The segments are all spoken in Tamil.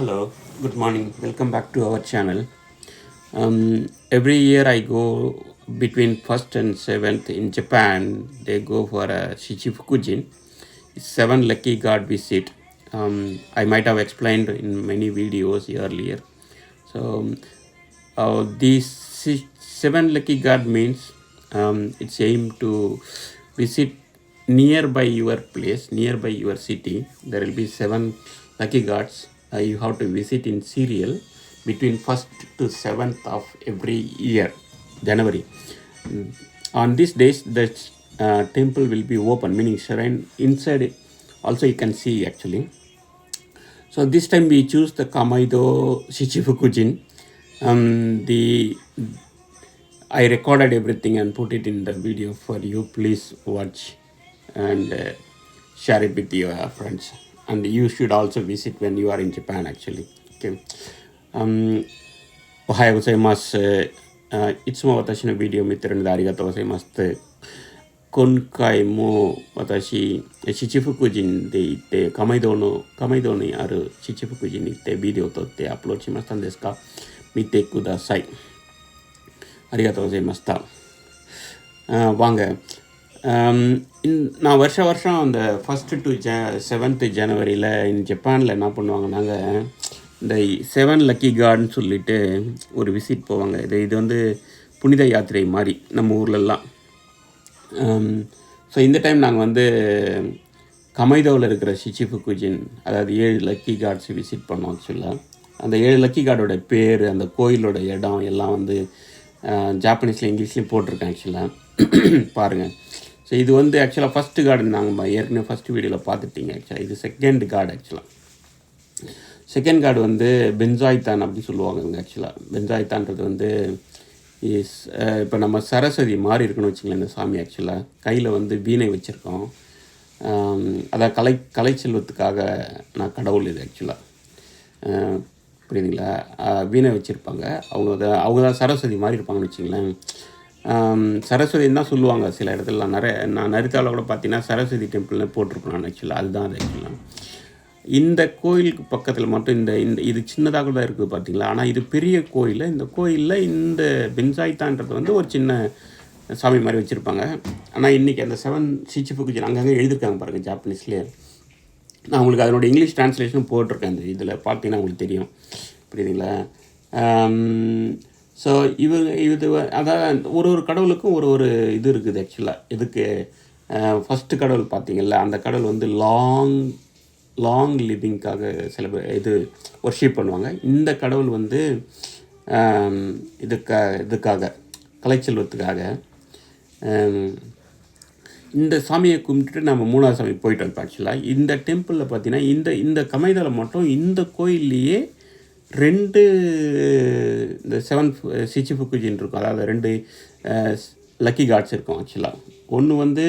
Hello, good morning. Welcome back to our channel. Um, every year I go between first and seventh in Japan. They go for a Shichifukujin. It's seven lucky god visit. Um, I might have explained in many videos earlier. So um, uh, these seven lucky god means um, it's aimed to visit nearby your place, nearby your city. There will be seven lucky gods. You have to visit in serial between first to seventh of every year, January. Mm. On these days, the uh, temple will be open, meaning shrine inside. Also, you can see actually. So this time we choose the Kamaido Shichifukujin. Um, the I recorded everything and put it in the video for you. Please watch and uh, share it with your friends. and you should also visit when you are in Japan actually. Okay. Um, おはようございます。あいつも私のビデオを見てるのでありがとうございますっ。今回も私、七福神で行って、亀戸の、亀戸にある七福神に行ってビデオを撮ってアップロードしましたんですか、見てください。ありがとうございました。あ、ワン、Um, நான் வருஷம் வருஷம் அந்த ஃபஸ்ட்டு டு ஜ செவன்த்து ஜனவரியில் இன் ஜப்பானில் என்ன பண்ணுவாங்கன்னாங்க இந்த செவன் லக்கி கார்டுன்னு சொல்லிட்டு ஒரு விசிட் போவாங்க. இது இது வந்து புனித யாத்திரை மாதிரி நம்ம ஊர்லெல்லாம் ஸோ um, இந்த டைம் நாங்கள் வந்து கமைதோவில் இருக்கிற ஷிச்சிஃபுகுஜின் அதாவது ஏழு லக்கி கார்ட்ஸ் விசிட் பண்ணோம் ஆக்சுவலாக அந்த ஏழு லக்கி கார்டோட பேர் அந்த கோயிலோட இடம் எல்லாம் வந்து ஜாப்பனீஸில் இங்கிலீஷ்லேயும் போட்டிருக்கேன் ஆக்சுவலாக பாருங்கள் ஸோ இது வந்து ஆக்சுவலாக ஃபஸ்ட்டு கார்டு நாங்கள் ஏற்கனவே ஃபஸ்ட்டு வீடியோவில் பார்த்துட்டீங்க ஆக்சுவலாக இது செகண்ட் கார்டு ஆக்சுவலாக செகண்ட் கார்டு வந்து பென்சாய்தான் அப்படின்னு சொல்லுவாங்க ஆக்சுவலாக பென்சாய்தான்றது வந்து இஸ் இப்போ நம்ம சரஸ்வதி மாதிரி இருக்குன்னு வச்சுங்களேன் இந்த சாமி ஆக்சுவலாக கையில் வந்து வீணை வச்சுருக்கோம். அதான் கலை கலை செல்வத்துக்காக நான் கடவுள் இது ஆக்சுவலாக புரியுதுங்களா? வீணை வச்சுருப்பாங்க. அவங்க தான் அவங்க தான் சரஸ்வதி மாதிரி இருப்பாங்கன்னு வச்சுங்களேன் சரஸ்வதினு சரஸ்வதின்னு தான் சொல்லுவாங்க சில இடத்துல. நிறைய நான் நரித்தாவில் கூட பார்த்தீங்கன்னா சரஸ்வதி டெம்பிள்னு போட்டிருப்பேன் நான் ஆக்சுவலாக அதுதான் அது ஆக்சுவலாக இந்த கோயிலுக்கு பக்கத்தில் மட்டும் இந்த இந்த இது சின்னதாக கூட இருக்குது பார்த்தீங்களா? ஆனால் இது பெரிய கோயில். இந்த கோயிலில் இந்த பென்சாய்தான்றது வந்து ஒரு சின்ன சாமி மாதிரி வச்சுருப்பாங்க. ஆனால் இன்றைக்கி அந்த செவன் சிச்சிஃபுக்கு அங்கங்கே எழுதியிருக்காங்க பாருங்கள் ஜாப்பனீஸ்லேயே. நான் உங்களுக்கு அதனுடைய இங்கிலீஷ் ட்ரான்ஸ்லேஷன் போட்டிருக்கேன். இந்த இதில் பார்த்தீங்கன்னா உங்களுக்கு தெரியும். புரியுதுங்களா? ஸோ இவங்க இது அதாவது அதான் ஒரு ஒரு கடவுளுக்கும் ஒரு ஒரு இது இருக்குது ஆக்சுவலாக இதுக்கு ஃபஸ்ட்டு கடவுள் பார்த்தீங்கல்ல அந்த கடவுள் வந்து லாங் லாங் லிவிங்க்காக சில இது ஒர்ஷிப் பண்ணுவாங்க. இந்த கடவுள் வந்து இதுக்காக இதுக்கா இதுக்காக கலைச்செல்வத்துக்காக இந்த சாமியை கும்பிட்டுட்டு நம்ம மூணாவது சாமி போயிட்டு வந்தோம் ஆக்சுவலாக இந்த டெம்பிளில் பார்த்தீங்கன்னா இந்த இந்த கமைதளம் மட்டும் இந்த கோயில்லையே ரெண்டு இந்த செவன் சிச்சிஃபுக்குஜின் இருக்கும். அதாவது ரெண்டு லக்கி காட்ஸ் இருக்கும் ஆக்சுவலாக ஒன்று வந்து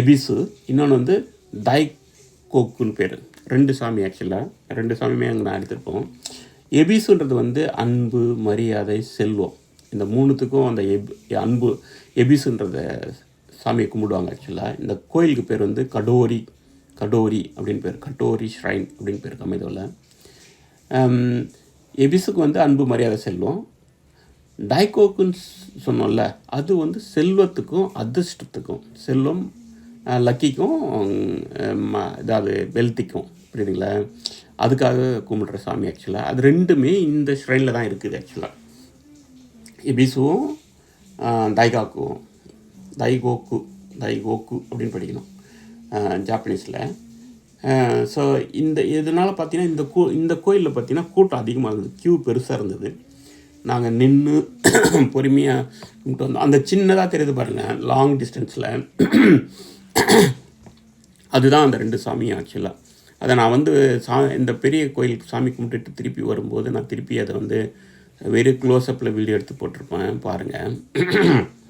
எபிசு இன்னொன்று வந்து தாய் கோக்குன்னு பேர். ரெண்டு சாமி ஆக்சுவலாக ரெண்டு சாமியுமே அங்கே நான் எடுத்திருப்போம். எபிசுன்றது வந்து அன்பு மரியாதை செல்வம். இந்த மூணுத்துக்கும் அந்த எப் அன்பு எபிசுன்றத சாமியை கும்பிடுவாங்க ஆக்சுவலாக இந்த கோயிலுக்கு பேர் வந்து கடோரி கடோரி அப்படின்னு பேர். கடோரி ஷ்ரைன் அப்படின்னு பேர் கமைதோவில் எபிஸுக்கு வந்து அன்பு மரியாதை செல்வம். டைகோக்குன்னு சொன்னோம்ல அது வந்து செல்வத்துக்கும் அதிர்ஷ்டத்துக்கும் செல்வம் லக்கிக்கும் அஹ், அதாவது வெல்த்திக்கும் புரியுதுங்களா? அதுக்காக கும்பிடுற சாமி ஆக்சுவலாக அது ரெண்டுமே இந்த ஸ்ரைனில் தான் இருக்குது ஆக்சுவலாக எபிசுவும் தைகாக்குவும் தைகோக்கு தைகோக்கு அப்படின்னு படிக்கணும் ஜாப்பனீஸில். ஸோ இந்த இதனால் பார்த்தீங்கன்னா இந்த கோ இந்த கோயிலில் பார்த்தீங்கன்னா கூட்டம் அதிகமாக இருந்தது. க்யூ பெருசாக இருந்தது. நாங்கள் நின்று பொறுமையாக கும்பிட்டு வந்தோம். அந்த சின்னதாக தெரியுது பாருங்கள் லாங் டிஸ்டன்ஸில் அதுதான் அந்த ரெண்டு சாமியும் ஆக்சுவலாக அதை நான் வந்து சா இந்த பெரிய கோயில் சாமி கும்பிட்டுட்டு திருப்பி வரும்போது நான் திருப்பி அதை வந்து வெரி க்ளோஸ்அப்பில் வீடியோ எடுத்து போட்டிருப்பேன் பாருங்கள்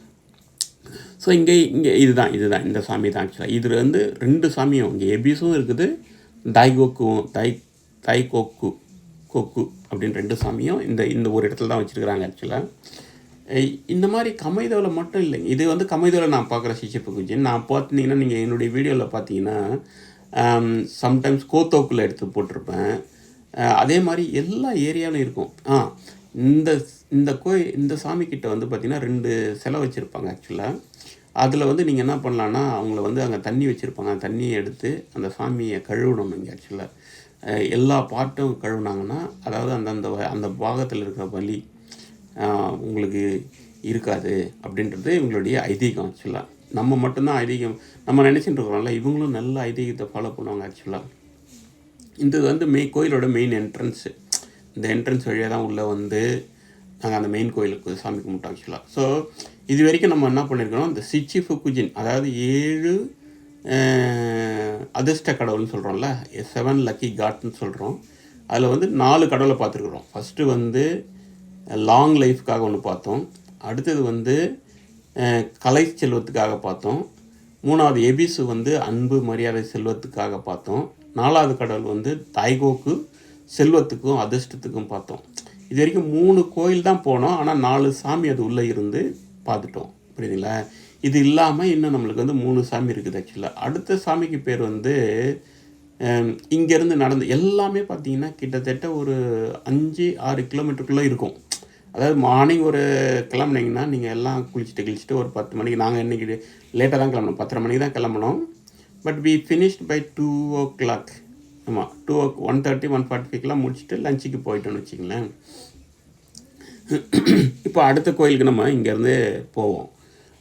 ஸோ இங்கே இங்கே இதுதான் இதுதான். இந்த சாமி தான் ஆக்சுவலாக இதில் வந்து ரெண்டு சாமியும் இங்கே எபிஸும் இருக்குது தாய்கோக்குவும் தாய் தாய் கோக்கு கொக்கு அப்படின்னு ரெண்டு சாமியும் இந்த இந்த ஒரு இடத்துல தான் வச்சுருக்கிறாங்க ஆக்சுவலாக இந்த மாதிரி கமைதோவில் மட்டும் இல்லைங்க இது வந்து கமைதோவில் நான் பார்க்குற சிஷிப்பு குஜி நான் பார்த்தீங்கன்னா நீங்கள் என்னுடைய வீடியோவில் பார்த்தீங்கன்னா சம்டைம்ஸ் கோத்தோக்கில் எடுத்து போட்டிருப்பேன். அதே மாதிரி எல்லா ஏரியாவிலும் இருக்கும். ஆ இந்த இந்த கோயில் இந்த சாமிக்கிட்ட வந்து பார்த்திங்கன்னா ரெண்டு சிலை வச்சுருப்பாங்க ஆக்சுவலாக அதில் வந்து நீங்கள் என்ன பண்ணலான்னா அவங்கள வந்து அங்கே தண்ணி வச்சுருப்பாங்க. தண்ணியை எடுத்து அந்த சாமியை கழுவணும் இங்கே ஆக்சுவலாக எல்லா பார்ட்டும் கழுவுனாங்கன்னா அதாவது அந்தந்த வ- அந்த பாகத்தில் இருக்கிற வலி உங்களுக்கு இருக்காது அப்படின்றது இவங்களுடைய ஐதீகம் ஆக்சுவலாக நம்ம மட்டும்தான் ஐதீகம். நம்ம நினச்சிட்டு இருக்கிறோம்ல இவங்களும் நல்ல ஐதீகத்தை ஃபாலோ பண்ணுவாங்க ஆக்சுவலாக இது வந்து மெய் கோயிலோட மெயின் என்ட்ரன்ஸு இந்த என்ட்ரன்ஸ் வழியாக தான் உள்ளே வந்து நாங்கள் அந்த மெயின் கோயிலுக்கு சாமி கும்பிட்டோம் ஆக்சுவலாக ஸோ இது வரைக்கும் நம்ம என்ன பண்ணியிருக்கோம் இந்த சிச்சி ஃபுக்குஜின் அதாவது ஏழு அதிர்ஷ்ட கடவுள்னு சொல்கிறோம்ல செவன் லக்கி காட்னு சொல்கிறோம் அதில் வந்து நாலு கடவுளை பார்த்துருக்குறோம். ஃபஸ்ட்டு வந்து லாங் லைஃப்காக ஒன்று பார்த்தோம். அடுத்தது வந்து கலை செல்வத்துக்காக பார்த்தோம். மூணாவது எபிசு வந்து அன்பு மரியாதை செல்வத்துக்காக பார்த்தோம். நாலாவது கடவுள் வந்து தைகோக்கு செல்வத்துக்கும் அதிர்ஷ்டத்துக்கும் பார்த்தோம். இது வரைக்கும் மூணு கோயில் தான் போனோம். ஆனால் நாலு சாமி அது உள்ளே இருந்து பார்த்துட்டோம். புரியுதுங்களா? இது இல்லாமல் இன்னும் நம்மளுக்கு வந்து மூணு சாமி இருக்குது ஆக்சுவலாக அடுத்த சாமிக்கு பேர் வந்து இங்கேருந்து நடந்து எல்லாமே பார்த்தீங்கன்னா கிட்டத்தட்ட ஒரு அஞ்சு ஆறு கிலோமீட்டருக்குள்ளே இருக்கும். அதாவது மார்னிங் ஒரு கிளம்புனீங்கன்னா நீங்கள் எல்லாம் குளிச்சுட்டு கிழிச்சிட்டு ஒரு பத்து மணிக்கு நாங்கள் இன்றைக்கி லேட்டாக தான் கிளம்பணும் பத்தரை மணிக்கு தான் கிளம்பணும் but we finished by two o'clock ஆமாம் two oh one thirty one forty ஃபைவ்க்கெலாம் முடிச்சுட்டு லஞ்சுக்கு போயிட்டோம்னு வச்சிங்களேன் இப்போ அடுத்த கோயிலுக்கு நம்ம இங்கேருந்து போவோம்.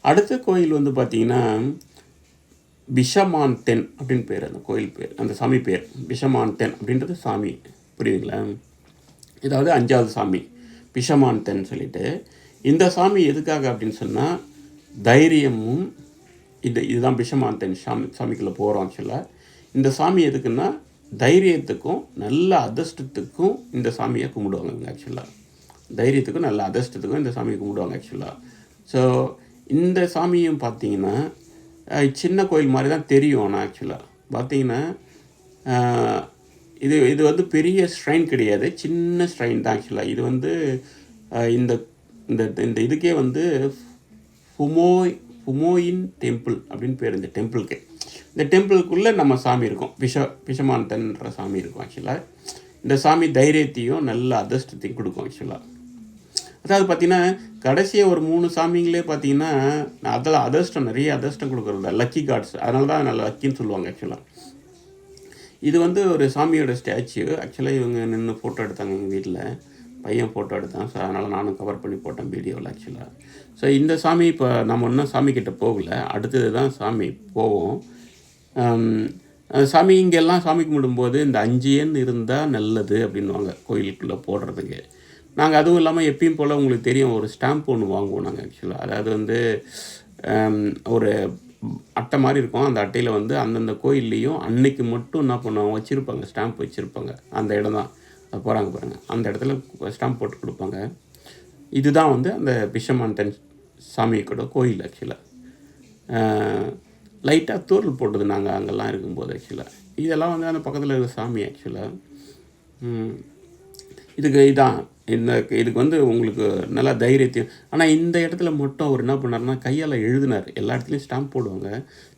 அடுத்த கோயில் வந்து பார்த்திங்கன்னா பிஷமான் தென் அப்படின்னு பேர் அந்த கோயில் பேர் அந்த சாமி பேர் பிஷமான் தென் அப்படின்றது சாமி புரியுதுங்களா? இதாவது அஞ்சாவது சாமி பிஷமான் தென் சொல்லிட்டு இந்த சாமி எதுக்காக அப்படின்னு சொன்னால் தைரியமும் இது இதுதான் பிஷமான் தென் சாமி சாமிக்குள்ளே போகிறோம் சொல்ல இந்த சாமி எதுக்குன்னா தைரியத்துக்கும் நல்ல அதிர்ஷ்டத்துக்கும் இந்த சாமியை கும்பிடுவாங்க ஆக்சுவலாக தைரியத்துக்கும் நல்ல அதிர்ஷ்டத்துக்கும் இந்த சாமியை கும்பிடுவாங்க ஆக்சுவலாக ஸோ இந்த சாமியும் பார்த்தீங்கன்னா சின்ன கோயில் மாதிரி தான் தெரியும் ஆனால் ஆக்சுவலாக பார்த்தீங்கன்னா இது இது வந்து பெரிய ஸ்ட்ரைன் கிடையாது சின்ன ஸ்ட்ரைன் தான் ஆக்சுவலாக இது வந்து இந்த இந்த இந்த இதுக்கே வந்து ஃபுமோய் ஃபுமோயின் டெம்பிள் அப்படின்னு பேர் இந்த டெம்பிளுக்கு இந்த டெம்பிளுக்குள்ளே நம்ம சாமி இருக்கும். விஷ விஷமானத்தன்ற சாமி இருக்கும் ஆக்சுவலாக இந்த சாமி தைரியத்தையும் நல்ல அதிர்ஷ்டத்தையும் கொடுக்கும் ஆக்சுவலாக அதாவது பார்த்தீங்கன்னா கடைசியாக ஒரு மூணு சாமிங்களே பார்த்தீங்கன்னா அதில் அதிர்ஷ்டம் நிறைய அதிர்ஷ்டம் கொடுக்குறது லக்கி கார்ட்ஸ் அதனால தான் நல்ல லக்கின்னு சொல்லுவாங்க ஆக்சுவலாக இது வந்து ஒரு சாமியோட ஸ்டாச்சு ஆக்சுவலாக இவங்க நின்று ஃபோட்டோ எடுத்தாங்க எங்கள் வீட்டில் பையன் ஃபோட்டோ எடுத்தான். ஸோ அதனால் நானும் கவர் பண்ணி போட்டேன் வீடியோவில் ஆக்சுவலாக ஸோ இந்த சாமி இப்போ நம்ம இன்னும் சாமி கிட்டே போகல. அடுத்தது தான் சாமி போவோம். சாமி இங்கெல்லாம் சாமி கும்பிடும்போது இந்த அஞ்சு இருந்தால் நல்லது அப்படின்வாங்க கோயிலுக்குள்ளே போடுறதுக்கு. நாங்கள் அதுவும் இல்லாமல் எப்பயும் போல் உங்களுக்கு தெரியும் ஒரு ஸ்டாம்ப் ஒன்று வாங்குவோம் நாங்கள் ஆக்சுவலாக அதாவது வந்து ஒரு அட்டை மாதிரி இருக்கும். அந்த அட்டையில் வந்து அந்தந்த கோயில்லையும் அன்னைக்கு மட்டும் என்ன பண்ணுவாங்க வச்சுருப்பாங்க ஸ்டாம்ப் வச்சுருப்பாங்க. அந்த இடம் தான். போகிறாங்க பாருங்கள் அந்த இடத்துல ஸ்டாம்ப் போட்டு கொடுப்பாங்க. இதுதான் வந்து அந்த பிஷமான்டன் சாமியோட கோயில் ஆக்சுவலாக லைட்டாக தூரல் போட்டது நாங்கள் அங்கெல்லாம் இருக்கும்போது ஆக்சுவலாக இதெல்லாம் வந்து அந்த பக்கத்தில் இருக்கிற சாமி ஆக்சுவலாக இதுக்கு இதான். இந்த இதுக்கு வந்து உங்களுக்கு நல்லா தைரியத்தையும் ஆனால் இந்த இடத்துல மட்டும் அவர் என்ன பண்ணார்னா கையால் எழுதினார். எல்லா இடத்துலையும் ஸ்டாம்ப் போடுவாங்க.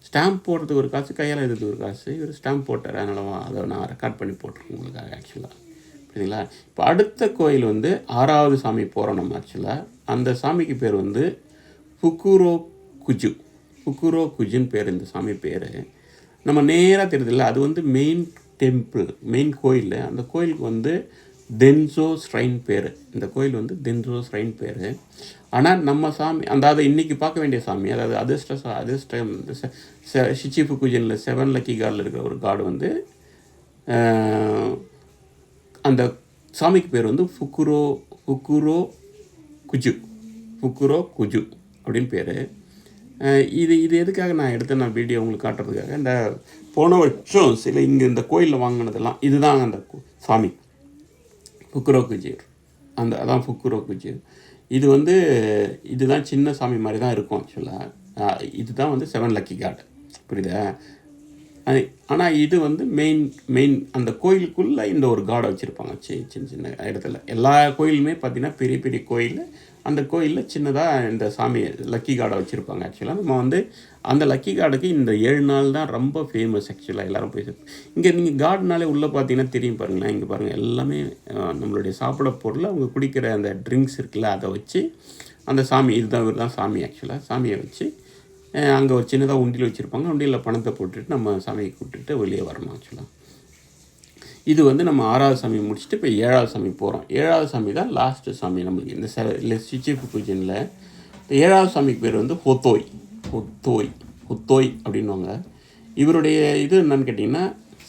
ஸ்டாம்ப் போடுறதுக்கு ஒரு காசு கையால் எழுதுறதுக்கு ஒரு காசு இவர் ஸ்டாம்ப் போட்டார். அதனால அதை நான் ரெக்கார்ட் பண்ணி போட்டிருக்கேன் உங்களுக்காக ஆக்சுவலாக சரிங்களா இப்போ அடுத்த கோயில் வந்து ஆறாவது சாமி போகிறோம் நம்ம ஆக்சுவலாக அந்த சாமிக்கு பேர் வந்து புக்குரோ குஜு. புக்குரோ குஜுன்னு பேர் இந்த சாமி பேர். நம்ம நேராக தெரியுதுல்ல அது வந்து மெயின் டெம்பிள் மெயின் கோயில் அந்த கோயிலுக்கு வந்து தென்சோ ஸ்ரைன் பேர். இந்த கோயில் வந்து தென்சோ ஸ்ரைன் பேர். ஆனால் நம்ம சாமி அதாவது இன்றைக்கி பார்க்க வேண்டிய சாமி அதாவது அதிர்ஷ்ட அதிர்ஷ்டம் ஷிச்சிஃபு குஜனில் செவன் லக்கி கார்டில் இருக்கிற ஒரு கார்டு வந்து அந்த சாமிக்கு பேர் வந்து ஃபுக்குரோ ஃபுக்குரோ குஜு ஃபுக்குரோ குஜு அப்படின்னு பேர். இது இது எதுக்காக நான் எடுத்து நான் வீடியோ உங்களுக்கு காட்டுறதுக்காக. இந்த போன வருஷம் சில இங்கே இந்த கோயிலில் வாங்கினதெல்லாம் இதுதான் அந்த சாமி. ஃபுக்குரோ அந்த அதான் ஃபுக்குரோ இது வந்து இதுதான் சின்ன சாமி மாதிரி தான் இருக்கும் ஆக்சுவலாக இதுதான் வந்து செவன் லக்கி கார்டு புரியுதா? ஆனால் இது வந்து மெயின் மெயின் அந்த கோயிலுக்குள்ளே இந்த ஒரு காடை வச்சுருப்பாங்க. சி சின்ன சின்ன இடத்துல. எல்லா கோயிலுமே பார்த்திங்கன்னா பெரிய பெரிய கோயில். அந்த கோயிலில் சின்னதாக இந்த சாமி லக்கி கார்டை வச்சுருப்பாங்க ஆக்சுவலாக நம்ம வந்து அந்த லக்கி கார்டுக்கு இந்த ஏழு நாள் தான் ரொம்ப ஃபேமஸ் ஆக்சுவலாக எல்லாரும் போய் இங்கே நீங்கள் கார்டுனாலே உள்ளே பார்த்தீங்கன்னா தெரியும் பாருங்களேன். இங்கே பாருங்கள் எல்லாமே நம்மளுடைய சாப்பிட பொருள் அவங்க குடிக்கிற அந்த ட்ரிங்க்ஸ் இருக்குல்ல அதை வச்சு அந்த சாமி இதுதான் இவர் தான் சாமி ஆக்சுவலாக சாமியை வச்சு அங்கே ஒரு சின்னதாக உண்டியில் வச்சுருப்பாங்க. உண்டியில் பணத்தை போட்டுட்டு நம்ம சாமியை கூப்பிட்டுட்டு வெளியே வரணும் ஆக்சுவலாக இது வந்து நம்ம ஆறாவது சாமி முடிச்சுட்டு இப்போ ஏழாவது சாமி போகிறோம் ஏழாவது சாமி தான் லாஸ்ட்டு சாமி நம்மளுக்கு. இந்த இல்லை சிச்சிப்பு பூஜனில் ஏழாவது சாமிக்கு பேர் வந்து ஹொத்தோய். ஹொத்தோய். ஹொத்தோய் அப்படின்வாங்க இவருடைய இது என்னன்னு கேட்டிங்கன்னா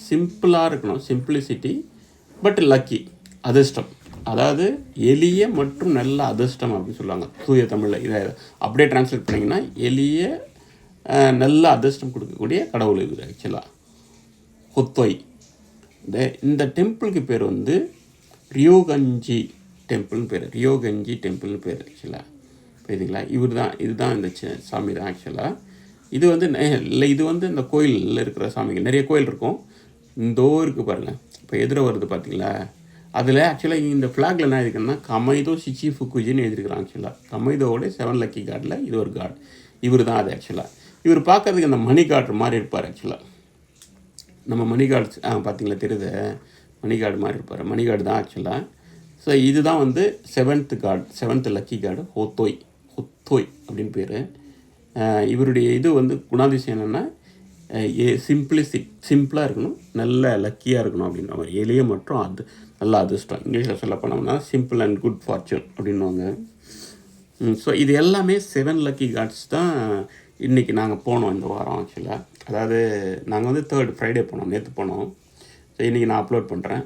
சிம்பிளாக இருக்கணும். சிம்பிளிசிட்டி பட் லக்கி அதிர்ஷ்டம். அதாவது எளிய மற்றும் நல்ல அதிர்ஷ்டம் அப்படின்னு சொல்லுவாங்க. தூய தமிழில் இதை அப்படியே டிரான்ஸ்லேட் பண்ணிங்கன்னா எளிய நல்ல அதிர்ஷ்டம் கொடுக்கக்கூடிய கடவுள் இது ஆக்சுவலாக ஹொத்தோய். இந்த இந்த டெம்பிளுக்கு பேர் வந்து ரியோகஞ்சி டெம்பிள்னு பேர். ரியோகஞ்சி டெம்பிள்னு பேர் ஆக்சுவலாக புரியுதுங்களா? இவர் தான் இதுதான் இந்த சாமி தான் ஆக்சுவலாக இது வந்து இல்லை இது வந்து இந்த கோயிலில் இருக்கிற சாமிகள். நிறைய கோயில் இருக்கும். இந்த இருக்குது பாருங்கள் இப்போ எதிர வருது பார்த்தீங்களா அதில் ஆக்சுவலாக இந்த ஃப்ளாகில் என்ன இருக்குன்னா கமைதோ சிச்சி ஃபுக்குஜின்னு எழுதியிருக்கிறான் ஆக்சுவலாக கமைதோவோட செவன் லக்கி கார்டில் இது ஒரு காட் இவர் தான் அது ஆக்சுவலாக இவர் பார்க்கறதுக்கு அந்த மணி கார்டு மாதிரி இருப்பார் ஆக்சுவலாக நம்ம மணிகார்டு ஆ பார்த்தீங்களா தெரியுது. மணிகார்டு மாதிரி இருப்பார். மணிகார்டு தான் ஆக்சுவலாக ஸோ இதுதான் வந்து seventh card seventh lucky card ஹோத்தோய் ஹொத்தோய் அப்படின்னு பேர். இவருடைய இது வந்து குணாதிசயம் என்னென்னா ஏ சிம்பிளிசிக் சிம்பிளாக இருக்கணும் நல்ல லக்கியாக இருக்கணும் அப்படின்ற மாதிரி. எளிய மற்றும் அது நல்ல அதிர்ஷ்டம். இங்கிலீஷில் சொல்ல போனோம்னா சிம்பிள் அண்ட் குட் ஃபார்ச்சூன் அப்படின்வாங்க ஸோ இது எல்லாமே செவன் லக்கி கார்ட்ஸ் தான் இன்றைக்கி நாங்கள் போனோம் இந்த வாரம் ஆக்சுவலாக அதாவது நாங்கள் வந்து தேர்ட் ஃப்ரைடே போனோம் நேற்று போனோம். ஸோ இன்றைக்கி நான் அப்லோட் பண்ணுறேன்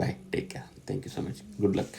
bye take care thank you so much good luck